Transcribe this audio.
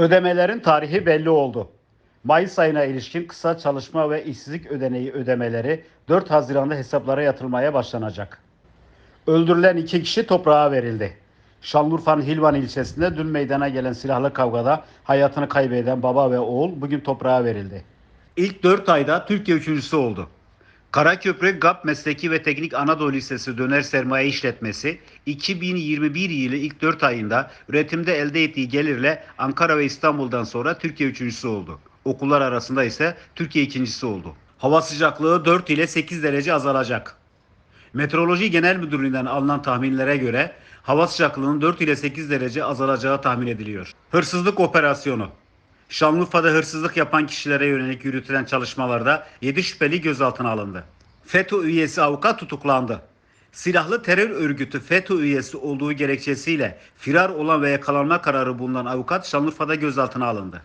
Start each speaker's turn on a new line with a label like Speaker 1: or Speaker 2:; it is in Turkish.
Speaker 1: Ödemelerin tarihi belli oldu. Mayıs ayına ilişkin kısa çalışma ve işsizlik ödeneği ödemeleri 4 Haziran'da hesaplara yatırılmaya başlanacak. Öldürülen iki kişi toprağa verildi. Şanlıurfa'nın Hilvan ilçesinde dün meydana gelen silahlı kavgada hayatını kaybeden baba ve oğul bugün toprağa verildi. İlk 4 ayda Türkiye üçüncüsü oldu. Karaköprü GAP Mesleki ve Teknik Anadolu Lisesi Döner Sermaye İşletmesi 2021 yılı ilk 4 ayında üretimde elde ettiği gelirle Ankara ve İstanbul'dan sonra Türkiye üçüncüsü oldu. Okullar arasında ise Türkiye ikincisi oldu. Hava sıcaklığı 4 ile 8 derece azalacak. Meteoroloji Genel Müdürlüğü'nden alınan tahminlere göre hava sıcaklığının 4 ile 8 derece azalacağı tahmin ediliyor. Hırsızlık operasyonu. Şanlıurfa'da hırsızlık yapan kişilere yönelik yürütülen çalışmalarda 7 şüpheli gözaltına alındı. FETÖ üyesi avukat tutuklandı. Silahlı terör örgütü FETÖ üyesi olduğu gerekçesiyle firar olan ve yakalanma kararı bulunan avukat Şanlıurfa'da gözaltına alındı.